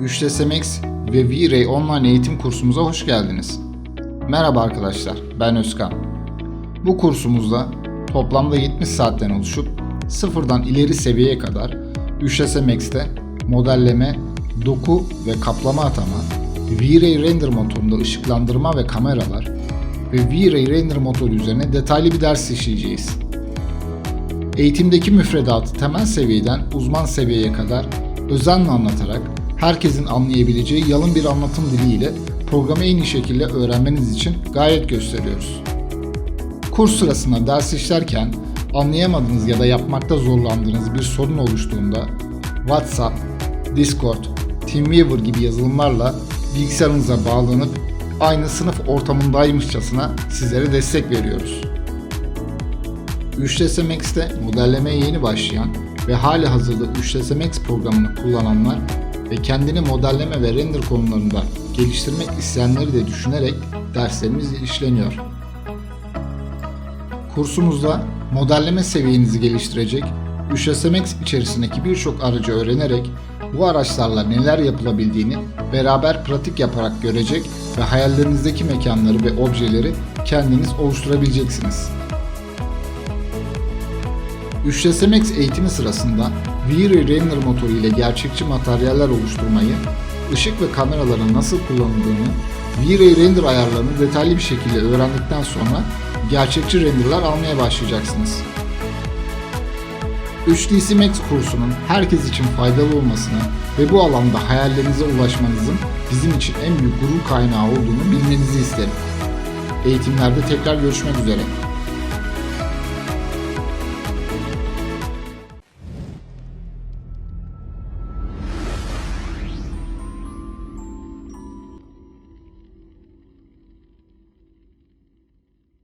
3ds Max ve V-Ray online eğitim kursumuza hoş geldiniz. Merhaba arkadaşlar, ben Özkan. Bu kursumuzda toplamda 70 saatten oluşup sıfırdan ileri seviyeye kadar 3ds Max'te modelleme, doku ve kaplama atama, V-Ray render motorunda ışıklandırma ve kameralar ve V-Ray render motoru üzerine detaylı bir ders işleyeceğiz. Eğitimdeki müfredatı temel seviyeden uzman seviyeye kadar özenle anlatarak herkesin anlayabileceği yalın bir anlatım diliyle programı en iyi şekilde öğrenmeniz için gayret gösteriyoruz. Kurs sırasında ders işlerken anlayamadığınız ya da yapmakta zorlandığınız bir sorun oluştuğunda WhatsApp, Discord, TeamViewer gibi yazılımlarla bilgisayarınıza bağlanıp aynı sınıf ortamındaymışçasına sizlere destek veriyoruz. 3ds Max'te modellemeye yeni başlayan ve hali hazırda 3ds Max programını kullananlar ve kendini modelleme ve render konularında geliştirmek isteyenleri de düşünerek derslerimiz işleniyor. Kursumuzda modelleme seviyenizi geliştirecek, 3ds Max içerisindeki birçok aracı öğrenerek bu araçlarla neler yapılabildiğini beraber pratik yaparak görecek ve hayallerinizdeki mekanları ve objeleri kendiniz oluşturabileceksiniz. 3ds Max eğitimi sırasında V-Ray Render motoru ile gerçekçi materyaller oluşturmayı, ışık ve kameraların nasıl kullanıldığını, V-Ray Render ayarlarını detaylı bir şekilde öğrendikten sonra gerçekçi renderlar almaya başlayacaksınız. 3ds Max kursunun herkes için faydalı olmasını ve bu alanda hayallerinize ulaşmanızın bizim için en büyük gurur kaynağı olduğunu bilmenizi isterim. Eğitimlerde tekrar görüşmek üzere.